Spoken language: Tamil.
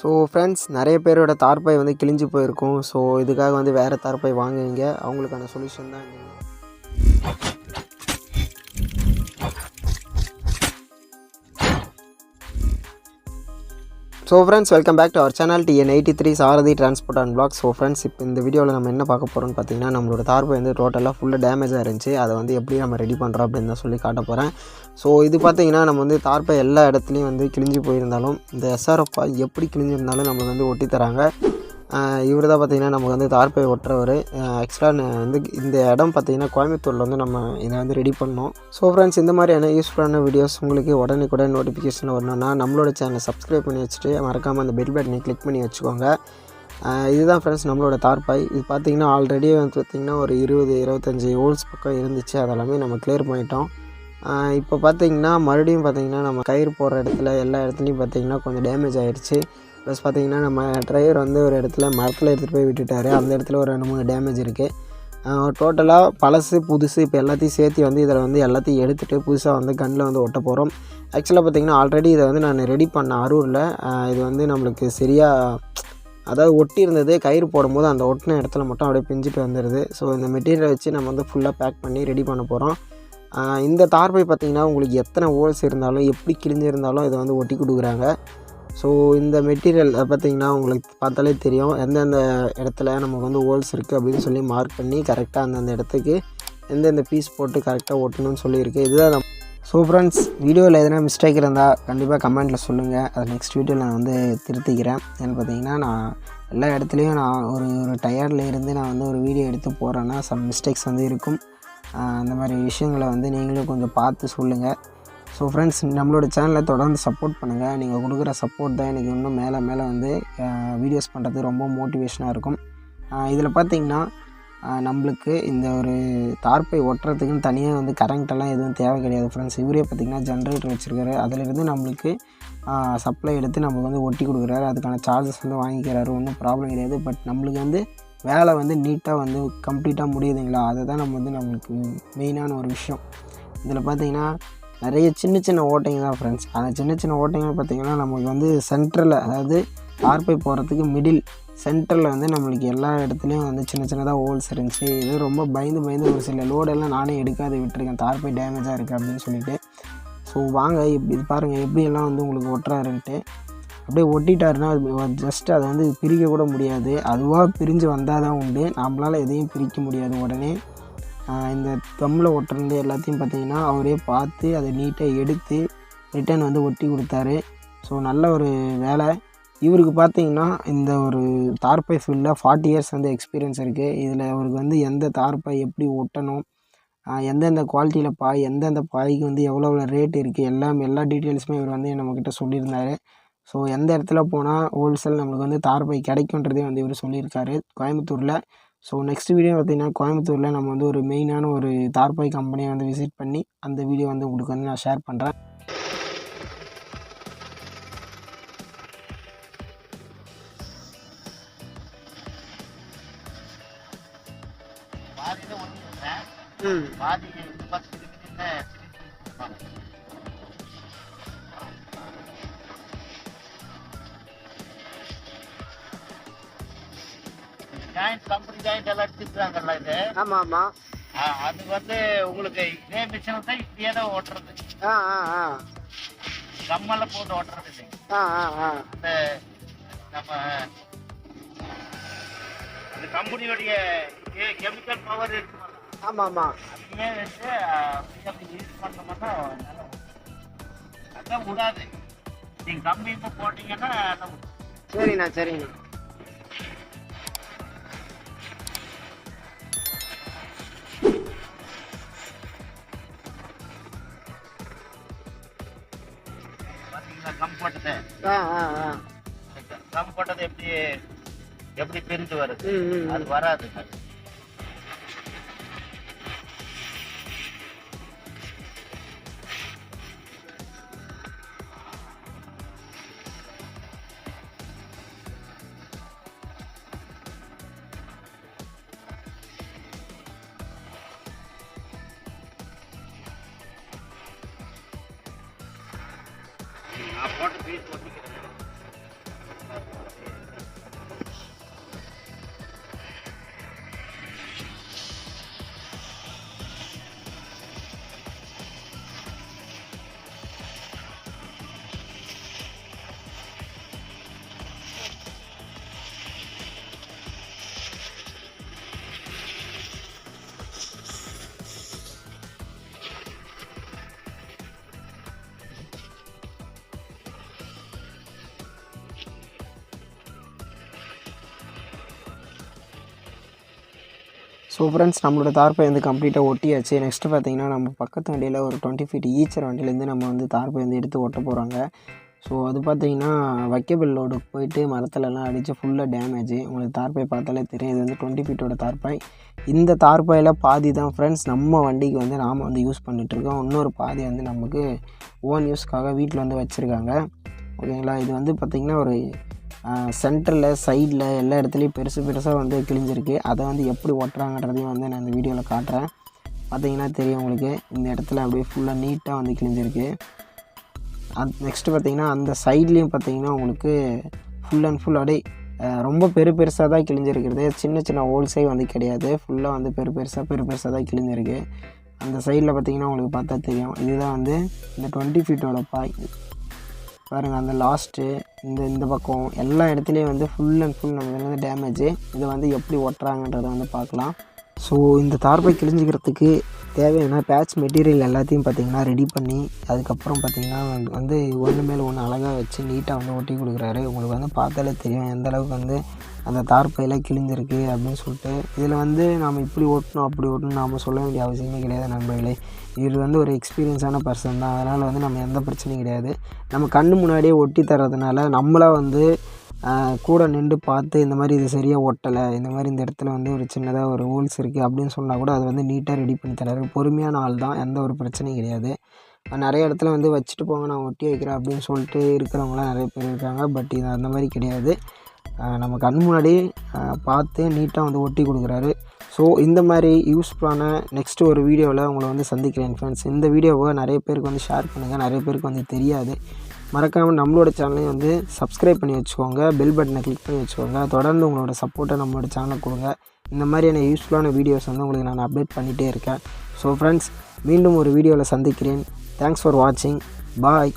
ஸோ ஃப்ரெண்ட்ஸ் நிறைய பேரோட தார்பாய் வந்து கிழிஞ்சு போயிருக்கும். ஸோ இதுக்காக வந்து வேறு தார்பாய் வாங்குவீங்க அவங்களுக்கான சொல்யூஷன் தான் so friends welcome back to our channel TN eighty three Sarathi transport and blog so friends இப்போ இந்த வீடியோவில் நம்ம என்ன பார்க்க போகிறோம்னு பார்த்தீங்கன்னா நம்மளோட தார்பை வந்து டோட்டலாக ஃபுல்லாக டேமேஜாக இருந்துச்சு. அதை வந்து எப்படி நம்ம ரெடி பண்ணுறோம் அப்படின்னு தான் சொல்லி காட்ட போகிறேன் ஸோ இது பார்த்தீங்கன்னா நம்ம வந்து தார்பை எல்லா இடத்துலையும் வந்து கிழிஞ்சு போயிருந்தாலும் இந்த எஸ்ஆர்எஃப் எப்படி கிழிஞ்சிருந்தாலும் நம்மளுக்கு வந்து ஒட்டி தராங்க. இவர் தான் பார்த்தீங்கன்னா நமக்கு வந்து தார்பை ஒட்டுறவர். ஆக்சுவலாக வந்து இந்த இடம் பார்த்தீங்கன்னா கோயம்புத்தூரில் வந்து நம்ம இதை வந்து ரெடி பண்ணோம் ஸோ ஃப்ரெண்ட்ஸ் இந்த மாதிரியான யூஸ்ஃபுல்லான வீடியோஸ் உங்களுக்கு உடனே கூட நோட்டிஃபிகேஷன் வரணும்னா நம்மளோட சேனலை சப்ஸ்கிரைப் பண்ணி வச்சுட்டு மறக்காமல் அந்த பெல் பட்டனை கிளிக் பண்ணி வச்சுக்கோங்க. இதுதான் ஃப்ரெண்ட்ஸ் நம்மளோட தார்பாய் இது பார்த்தீங்கன்னா ஆல்ரெடி வந்து பார்த்திங்கன்னா ஒரு இருபது இருபத்தஞ்சி ஓல்ஸ் பக்கம் இருந்துச்சு. அதெல்லாமே நம்ம கிளியர் பண்ணிட்டோம். இப்போ பார்த்திங்கன்னா மறுபடியும் பார்த்தீங்கன்னா நம்ம கயிறு போடுற இடத்துல எல்லா இடத்துலையும் பார்த்தீங்கன்னா கொஞ்சம் டேமேஜ் ஆகிடுச்சு ப்ளஸ் பார்த்தீங்கன்னா நம்ம டிரைவர் வந்து ஒரு இடத்துல மரத்தில் எடுத்துகிட்டு போய் விட்டுட்டாரு. அந்த இடத்துல ஒரு ரெண்டு மூணு டேமேஜ் இருக்குது டோட்டலாக பழசு புதுசு இப்போ எல்லாத்தையும் சேர்த்து வந்து இதில் வந்து எல்லாத்தையும் எடுத்துகிட்டு புதுசாக வந்து கண்ணில் வந்து ஒட்ட போகிறோம் ஆக்சுவலாக பார்த்தீங்கன்னா ஆல்ரெடி இதை வந்து நான் ரெடி பண்ண அரூரில் இது வந்து நம்மளுக்கு சரியாக அதாவது ஒட்டி இருந்தது கயிறு போடும்போது அந்த ஒட்டின இடத்துல மட்டும் அப்படியே பிஞ்சிட்டு வந்துடுது ஸோ இந்த மெட்டீரியலை வச்சு நம்ம வந்து ஃபுல்லாக பேக் பண்ணி ரெடி பண்ண போகிறோம் இந்த தார்பை பார்த்திங்கன்னா உங்களுக்கு எத்தனை ஹோல்ஸ் இருந்தாலும் எப்படி கிழிஞ்சிருந்தாலும் இதை வந்து ஒட்டி கொடுக்குறாங்க. ஸோ இந்த மெட்டீரியல் பார்த்திங்கன்னா உங்களுக்கு பார்த்தாலே தெரியும். எந்தெந்த இடத்துல நமக்கு வந்து ஹோல்ஸ் இருக்குது அப்படின்னு சொல்லி மார்க் பண்ணி கரெக்டாக அந்தந்த இடத்துக்கு எந்தெந்த பீஸ் போட்டு கரெக்டாக ஒட்டணும்னு சொல்லியிருக்கு. இதுதான் நம்ம ஸோ ஃப்ரெண்ட்ஸ் வீடியோவில் எதனா மிஸ்டேக் இருந்தால் கண்டிப்பாக கமெண்ட்டில் சொல்லுங்கள் அது நெக்ஸ்ட் வீடியோவில் நான் வந்து திருத்திக்கிறேன். ஏன்னு பார்த்தீங்கன்னா நான் எல்லா இடத்துலையும் நான் ஒரு ஒரு டயர்டில் இருந்து நான் வந்து ஒரு வீடியோ எடுத்து போகிறேன்னா சம் மிஸ்டேக்ஸ் வந்து இருக்கும். அந்த மாதிரி விஷயங்களை வந்து நீங்களும் கொஞ்சம் பார்த்து சொல்லுங்கள் ஸோ ஃப்ரெண்ட்ஸ் நம்மளோட சேனலை தொடர்ந்து சப்போர்ட் பண்ணுங்கள் நீங்கள் கொடுக்குற சப்போர்ட் தான் எனக்கு இன்னும் மேலே மேலே வந்து வீடியோஸ் பண்ணுறது ரொம்ப மோட்டிவேஷனாக இருக்கும். இதில் பார்த்தீங்கன்னா நம்மளுக்கு இந்த ஒரு தார்ப்பை ஒட்டுறதுக்குன்னு தனியாக வந்து கரண்ட்டெல்லாம் எதுவும் தேவை கிடையாது ஃப்ரெண்ட்ஸ் இவரே பார்த்திங்கன்னா ஜென்ரேட்டர் வச்சுருக்காரு. அதிலிருந்து நம்மளுக்கு சப்ளை எடுத்து நம்மளுக்கு வந்து ஒட்டி கொடுக்குறாரு. அதுக்கான சார்ஜஸ் வந்து வாங்கிக்கிறாரு. ஒன்றும் ப்ராப்ளம் கிடையாது. பட் நம்மளுக்கு வந்து வேலை வந்து நீட்டாக வந்து கம்ப்ளீட்டாக முடியுதுங்களா? அதை தான் நம்ம வந்து நம்மளுக்கு மெயினான ஒரு விஷயம். இதில் பார்த்தீங்கன்னா நிறைய சின்ன சின்ன ஓட்டைங்க தான் ஃப்ரெண்ட்ஸ் அந்த சின்ன சின்ன ஓட்டைங்க பார்த்திங்கன்னா நமக்கு வந்து சென்ட்ரலில் அதாவது ஆர்பை போகிறதுக்கு மிடில் சென்டரில் வந்து நம்மளுக்கு எல்லா இடத்துலையும் வந்து சின்ன சின்னதாக ஹோல்ஸ் இருந்துச்சு. இது ரொம்ப பயந்து பயந்து ஒரு சில லோடெல்லாம் நானே எடுக்காத விட்டுருக்கேன். தார்பை டேமேஜாக இருக்குது அப்படின்னு சொல்லிட்டு. ஸோ வாங்க இப்படி இது பாருங்கள் எப்படியெல்லாம் வந்து உங்களுக்கு ஒட்டுறாருன்ட்டு. அப்படியே ஒட்டிட்டாருன்னா அது ஜஸ்ட் அதை வந்து பிரிக்க கூட முடியாது. அதுவாக பிரிஞ்சு வந்தால் தான் உண்டு. நம்மளால் எதையும் பிரிக்க முடியாது உடனே. இந்த தம்மில் ஒட்டுறது எல்லாத்தையும் பார்த்தீங்கன்னா அவரே பார்த்து அதை நீட்டாக எடுத்து ரிட்டர்ன் வந்து ஒட்டி கொடுத்தாரு. ஸோ நல்ல ஒரு வேலை. இவருக்கு பார்த்தீங்கன்னா இந்த ஒரு தார்பை ஃபீல்டில் ஃபார்ட்டி இயர்ஸ் வந்து எக்ஸ்பீரியன்ஸ் இருக்குது இதில் அவருக்கு வந்து எந்த தார்பை எப்படி ஒட்டணும் எந்தெந்த குவாலிட்டியில் பாய் எந்தெந்த பாய்க்கு வந்து எவ்வளோ எவ்வளோ ரேட் இருக்குது எல்லாம் எல்லா டீட்டெயில்ஸுமே இவர் வந்து நம்மக்கிட்ட சொல்லியிருந்தார். ஸோ எந்த இடத்துல போனால் ஹோல்சேல் நம்மளுக்கு வந்து தார்பை கிடைக்குன்றதே வந்து இவர் சொல்லியிருக்காரு. கோயம்புத்தூரில் ஸோ நெக்ஸ்ட் வீடியோ பார்த்தீங்கன்னா கோயம்புத்தூரில் நம்ம வந்து ஒரு மெயினான ஒரு தார்பாய் கம்பெனியை வந்து விசிட் பண்ணி அந்த வீடியோ வந்து உங்களுக்கு வந்து நான் ஷேர் பண்ணுறேன் பாதியில ஜாயிண்ட் கம்பெனி ஜாயிண்ட் எல்லாம் அடிச்சிருக்காங்கல்ல இது? ஆமாம் ஆமாம் ஆ, அது வந்து உங்களுக்கு இதே மிஷின் தான் இப்படியே தான் ஓட்டுறது. ஆ ஆ ஆ. கம்மெல்லாம் போட்டு ஓட்டுறது இந்த நம்ம இந்த கம்பெனியோடைய கெமிக்கல் பவர் இருக்குமல்ல ஆமாம் ஆமாம் அதுவே அப்படியே அப்படி யூஸ் பண்ணோம்னா அதான் விடாது நீங்க கம்மியுமா போட்டீங்கன்னா. சரிண்ணா சரிண்ணா. போட்டது. ஆ ஆ ஆ. கம் போட்டது எப்படி எப்படி பிரிஞ்சு வருது? அது வராது. நான் போட்டு பீஸ் போட்டிக்கிறேன் ஸோ ஃப்ரெண்ட்ஸ் நம்மளோட தார்ப்பை வந்து கம்ப்ளீட்டாக ஒட்டியாச்சு. நெக்ஸ்ட்டு பார்த்தீங்கன்னா நம்ம பக்கத்து வண்டியில் ஒரு டுவெண்ட்டி ஃபீட் ஈச்சர் வண்டியிலேருந்து நம்ம வந்து தார்ப்பை வந்து எடுத்து ஒட்ட போகிறாங்க ஸோ அது பார்த்தீங்கன்னா வைக்கபிள் லோடு போயிட்டு மரத்துலலாம் அடித்து ஃபுல்லாக டேமேஜ் உங்களுக்கு தார்ப்பை பார்த்தாலே தெரியும். இது வந்து டுவெண்ட்டி ஃபீட்டோட தார்ப்பாய். இந்த தார்ப்பாயில் பாதி தான் ஃப்ரெண்ட்ஸ் நம்ம வண்டிக்கு வந்து நாம் வந்து யூஸ் பண்ணிகிட்ருக்கோம் இன்னொரு பாதி வந்து நமக்கு ஓன் யூஸ்க்காக வீட்டில் வந்து வச்சுருக்காங்க. ஓகேங்களா இது வந்து பார்த்திங்கன்னா ஒரு சென்டரில் சைடில் எல்லா இடத்துலையும் பெருசு பெருசாக வந்து கிழிஞ்சிருக்கு. அதை வந்து எப்படி ஒட்டுறாங்கன்றதையும் வந்து நான் இந்த வீடியோவில் காட்டுறேன். பார்த்தீங்கன்னா தெரியும் உங்களுக்கு. இந்த இடத்துல அப்படியே ஃபுல்லாக நீட்டாக வந்து கிழிஞ்சிருக்கு. அது நெக்ஸ்ட்டு பார்த்தீங்கன்னா அந்த சைட்லேயும் பார்த்தீங்கன்னா உங்களுக்கு ஃபுல் அண்ட் ஃபுல் அப்படியே ரொம்ப பெரு பெருசாக தான் கிழிஞ்சிருக்கிறது. சின்ன சின்ன ஹோல்ஸே வந்து கிடையாது. ஃபுல்லாக வந்து பெரு பெருசாக பெரு பெருசாக தான் கிழிஞ்சிருக்கு. அந்த சைடில் பார்த்தீங்கன்னா உங்களுக்கு பார்த்தா தெரியும். இதுதான் வந்து இந்த டுவெண்ட்டி ஃபீட்டோட பாய். பாருங்கள் அந்த லாஸ்ட்டு இந்த இந்த பக்கம் எல்லா இடத்துலையும் வந்து ஃபுல் அண்ட் ஃபுல் நம்ம வந்து டேமேஜ் இதை வந்து எப்படி ஒட்டுறாங்கன்றதை வந்து பார்க்கலாம். ஸோ இந்த தார்பை கிழிஞ்சிக்கிறதுக்கு தேவையான பேட்ச் மெட்டீரியல் எல்லாத்தையும் பார்த்தீங்கன்னா ரெடி பண்ணி அதுக்கப்புறம் பார்த்திங்கன்னா வந்து- வந்து ஒன்று மேலே ஒன்று அழகாக வச்சு நீட்டாக வந்து ஒட்டி கொடுக்குறாரு. உங்களுக்கு வந்து பார்த்தாலே தெரியும் எந்த அளவுக்கு வந்து அந்த தார் பையெல்லாம் கிழிஞ்சிருக்கு அப்படின்னு சொல்லிட்டு இதில் வந்து நாம் இப்படி ஓட்டணும் அப்படி ஓட்டணும் நாம் சொல்ல வேண்டிய அவசியமே கிடையாது நண்பர்களே. இவர் வந்து ஒரு எக்ஸ்பீரியன்ஸான பர்சன் தான். அதனால் வந்து நம்ம எந்த பிரச்சனையும் கிடையாது. நம்ம கண்ணு முன்னாடியே ஒட்டி தர்றதுனால நம்மளா வந்து கூட நின்று பார்த்து இந்த மாதிரி இது சரியாக ஒட்டலை இந்த மாதிரி இந்த இடத்துல வந்து ஒரு சின்னதாக ஒரு ஹோல்ஸ் இருக்குது அப்படின்னு சொன்னால் கூட அது வந்து நீட்டாக ரெடி பண்ணி தராரு பொறுமையான ஆள் தான் எந்த ஒரு பிரச்சனையும் கிடையாது. நிறைய இடத்துல வந்து வச்சுட்டு போங்க நான் ஒட்டி வைக்கிறேன் அப்படின்னு சொல்லிட்டு இருக்கிறவங்களாம் நிறைய பேர் இருக்காங்க. பட் இது அந்த மாதிரி கிடையாது. நம்ம கண் முன்னாடி பார்த்து நீட்டாக வந்து ஒட்டி கொடுக்குறாரு. ஸோ இந்த மாதிரி யூஸ்ஃபுல்லான நெக்ஸ்ட்டு ஒரு வீடியோவில் உங்களை வந்து சந்திக்கிறேன் ஃப்ரெண்ட்ஸ் இந்த வீடியோவை நிறைய பேருக்கு வந்து ஷேர் பண்ணுங்கள் நிறைய பேருக்கு வந்து தெரியாது. மறக்காமல் நம்மளோட சேனலையும் வந்து சப்ஸ்கிரைப் பண்ணி வச்சுக்கோங்க. பெல் பட்டனை கிளிக் பண்ணி வச்சுக்கோங்க. தொடர்ந்து உங்களோட சப்போர்ட்டை நம்மளோட சேனலுக்கு கொடுங்க. இந்த மாதிரியான யூஸ்ஃபுல்லான வீடியோஸ் வந்து உங்களுக்கு நான் அப்டேட் பண்ணிகிட்டே இருக்கேன். ஸோ ஃப்ரெண்ட்ஸ் மீண்டும் ஒரு வீடியோவில் சந்திக்கிறேன். தேங்க்ஸ் ஃபார் வாட்சிங் பாய்